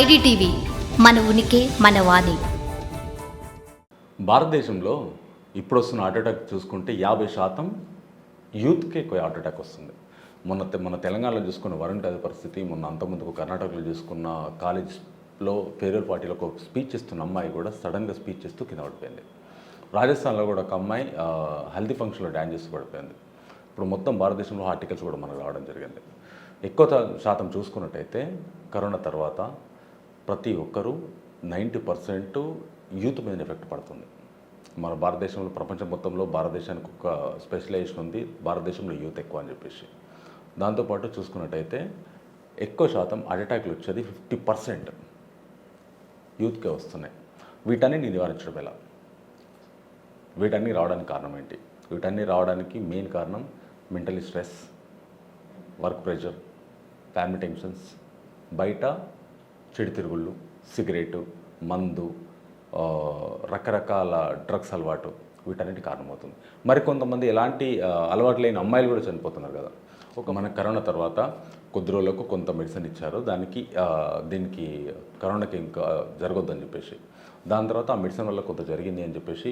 IDTV మన ఉనికి మన వాణి. భారతదేశంలో ఇప్పుడు వస్తున్న హార్ట్ అటాక్ చూసుకుంటే యాభై శాతం యూత్కి ఎక్కువ హార్ట్ అటాక్ వస్తుంది. మొన్న తె- మన తెలంగాణలో చూసుకున్న వరంట పరిస్థితి మొన్న అంతకుముందుకు కర్ణాటకలో చూసుకున్న కాలేజ్లో ఫేర్వెల్ పార్టీలో ఒక స్పీచ్ ఇస్తున్న అమ్మాయి కూడా సడన్గా స్పీచ్ ఇస్తూ కింద పడిపోయింది. రాజస్థాన్లో కూడా ఒక అమ్మాయి ఆ, హల్దీ ఫంక్షన్లో డ్యాన్స్ చేస్తూ పడిపోయింది. ఇప్పుడు మొత్తం భారతదేశంలో ఆర్టికల్స్ కూడా మనకు రావడం జరిగింది. ఎక్కువ శాతం చూసుకున్నట్టయితే కరోనా తర్వాత ప్రతి ఒక్కరూ నైంటీ పర్సెంట్ యూత్ మీద ఎఫెక్ట్ పడుతుంది. మన భారతదేశంలో ప్రపంచం మొత్తంలో భారతదేశానికి ఒక స్పెషలైజేషన్ ఉంది. భారతదేశంలో యూత్ ఎక్కువ అని చెప్పేసి. దాంతోపాటు చూసుకున్నట్టయితే ఎక్కువ శాతం అటాక్లు వచ్చేది ఫిఫ్టీ పర్సెంట్ యూత్కే వస్తున్నాయి. వీటన్నిటిని నివారించడం ఎలా? వీటన్నీ రావడానికి కారణం ఏంటి? వీటన్నీ రావడానికి మెయిన్ కారణం mentally stress work pressure family tensions బయట చెడు తిరుగుళ్ళు సిగరెటు మందు రకరకాల డ్రగ్స్ అలవాటు వీటన్నిటి కారణమవుతుంది. మరి కొంతమంది ఎలాంటి అలవాటు లేని అమ్మాయిలు కూడా చనిపోతున్నారు కదా. ఒక మన కరోనా తర్వాత కొద్ది రోజులకు కొంత మెడిసిన్ ఇచ్చారు. దానికి దీనికి కరోనాకి ఇంకా జరగొద్దని చెప్పేసి. దాని తర్వాత ఆ మెడిసిన్ వల్ల కొంత జరిగింది అని చెప్పేసి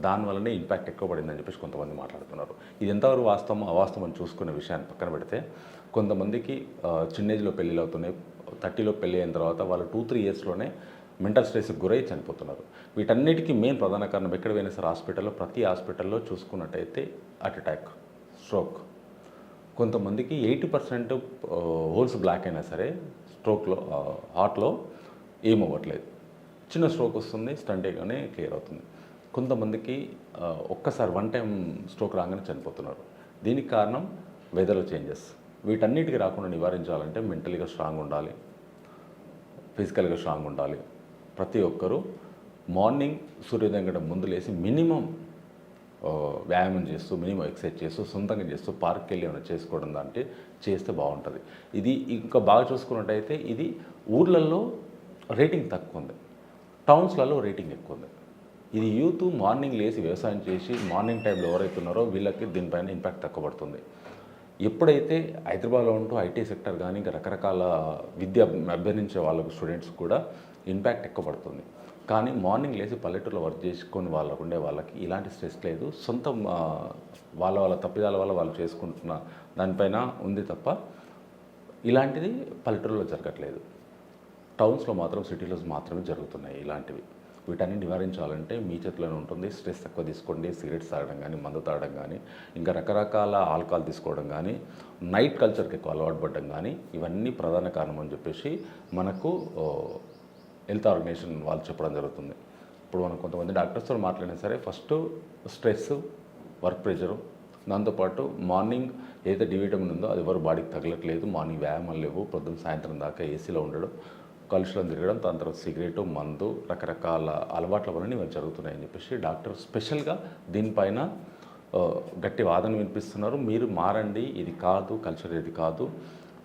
దానివల్లనే ఇంపాక్ట్ ఎక్కువ పడిందని చెప్పేసి కొంతమంది మాట్లాడుతున్నారు. ఇది ఎంతవరకు వాస్తవం అవాస్తవం అని చూసుకునే విషయాన్ని పక్కన పెడితే కొంతమందికి ఆ, చిన్న ఏజ్లో పెళ్ళిళ్ళు అవుతున్నాయి. థర్టీలో పెళ్ళి అయిన తర్వాత వాళ్ళు టూ త్రీ ఇయర్స్లోనే మెంటల్ స్ట్రెస్కి గురై చనిపోతున్నారు. వీటన్నిటికీ మెయిన్ ప్రధాన కారణం ఎక్కడ పోయినా సరే హాస్పిటల్లో ప్రతి హాస్పిటల్లో చూసుకున్నట్టయితే హార్ట్ అటాక్ స్ట్రోక్. కొంతమందికి ఎయిటీ పర్సెంట్ హోల్స్ బ్లాక్ అయినా సరే స్ట్రోక్లో హార్ట్లో ఏమవ్వట్లేదు చిన్న స్ట్రోక్ వస్తుంది స్టంటేగానే క్లియర్ అవుతుంది. కొంతమందికి ఒక్కసారి వన్ టైం స్ట్రోక్ రాగానే చనిపోతున్నారు. దీనికి కారణం వెదర్ చేంజెస్. వీటన్నిటికి రాకుండా నివారించాలంటే మెంటలీగా స్ట్రాంగ్ ఉండాలి. ఫిజికల్గా స్ట్రాంగ్ ఉండాలి. ప్రతి ఒక్కరూ మార్నింగ్ సూర్యోదయం కంటే ముందు లేచి మినిమం వ్యాయామం చేస్తూ మినిమం ఎక్సర్సైజ్ చేస్తూ సొంతంగా చేస్తూ పార్క్కి వెళ్ళి ఏమైనా చేసుకోవడం దాంట్లో చేస్తే బాగుంటుంది. ఇది ఇంకా బాగా చూసుకున్నట్టయితే ఇది ఊర్లలో రేటింగ్ తక్కువ ఉంది టౌన్స్లలో రేటింగ్ ఎక్కువ ఉంది ఇది యూత్ మార్నింగ్ లేచి వ్యవసాయం చేసి మార్నింగ్ టైంలో ఎవరైతే ఉన్నారో వీళ్ళకి దీనిపైన ఇంపాక్ట్ తక్కువ పడుతుంది. ఎప్పుడైతే హైదరాబాద్లో ఉంటూ ఐటీ సెక్టర్ కానీ ఇంకా రకరకాల విద్య అభ్యర్థించే వాళ్ళకు స్టూడెంట్స్ కూడా ఇంపాక్ట్ ఎక్కువ పడుతుంది. కానీ మార్నింగ్ లేచి పల్లెటూరులో వర్క్ చేసుకొని వాళ్ళకు ఉండే వాళ్ళకి ఇలాంటి స్ట్రెస్ లేదు. సొంత వాళ్ళ వాళ్ళ తప్పిదాల వల్ల వాళ్ళు చేసుకుంటున్న దానిపైన ఉంది తప్ప ఇలాంటిది పల్లెటూరులో జరగట్లేదు. టౌన్స్లో మాత్రం సిటీలో మాత్రమే జరుగుతున్నాయి ఇలాంటివి. వీటన్ని నివారించాలంటే మీ చేతిలోనే ఉంటుంది. స్ట్రెస్ తక్కువ తీసుకోండి. సిగరెట్స్ తాగడం కానీ మందు తాగడం కానీ ఇంకా రకరకాల ఆల్కహాల్ తీసుకోవడం కానీ నైట్ కల్చర్కి ఎక్కువ అలవాటు పడడం కానీ ఇవన్నీ ప్రధాన కారణం అని చెప్పేసి మనకు హెల్త్ ఆర్గనైజేషన్ వాళ్ళు చెప్పడం జరుగుతుంది. ఇప్పుడు మనం కొంతమంది డాక్టర్స్తో మాట్లాడినా సరే ఫస్ట్ స్ట్రెస్ వర్క్ ప్రెషరు దాంతోపాటు మార్నింగ్ ఏదైతే డివిటమిన్ ఉందో అది ఎవరు బాడీకి తగలట్లేదు మార్నింగ్ వ్యాయామం లేవు పొద్దున్న సాయంత్రం దాకా ఏసీలో ఉండడం కలుషులను తిరగడం దాని తర్వాత సిగరెటు మందు రకరకాల అలవాట్ల వలన ఇవన్నీ జరుగుతున్నాయని చెప్పేసి డాక్టర్ స్పెషల్గా దీనిపైన గట్టి వాదన వినిపిస్తున్నారు. మీరు మారండి ఇది కాదు కల్చర్ ఇది కాదు.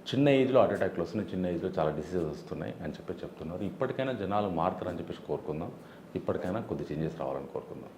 చిన్న ఏజ్లో హార్ట్ అటాక్లు వస్తున్నాయి చిన్న ఏజ్లో చాలా డిసీజెస్ వస్తున్నాయి అని చెప్పి చెప్తున్నారు. ఇప్పటికైనా జనాలు మారుతారని చెప్పేసి కోరుకుందాం. ఇప్పటికైనా కొద్ది చేంజెస్ రావాలని కోరుకుందాం.